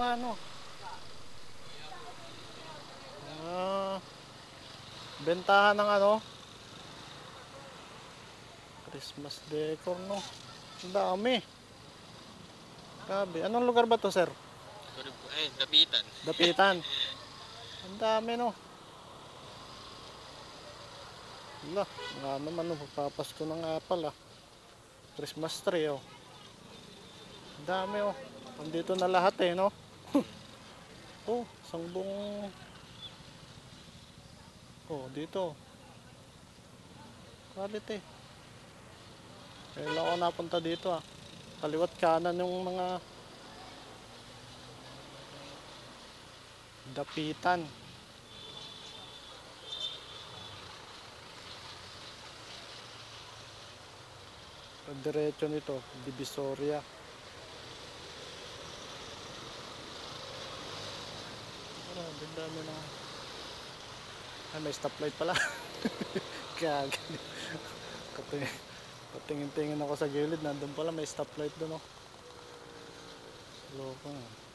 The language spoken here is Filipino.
nga no. Ah, bentahan ng ano? Christmas decor no. Ang dami. Grabe. Anong lugar ba to, sir? Eh, dapitan. Dapitan. Ang dami no. Wala, nga naman no, magpapasko ng apple ah. Christmas tree oh. Ang dami oh. Andito na lahat eh no. Oh, sangbong Oh, dito. Quality. Kailan ako napunta dito ah. Kaliwat kanan yung mga dapitan. Diretso nito, Divisoria. Grabe, ang dami na. Ay, may stoplight pala. Kaya, Kating, patingin-tingin ako sa gilid, nandun pala may stoplight doon oh. Loko nga.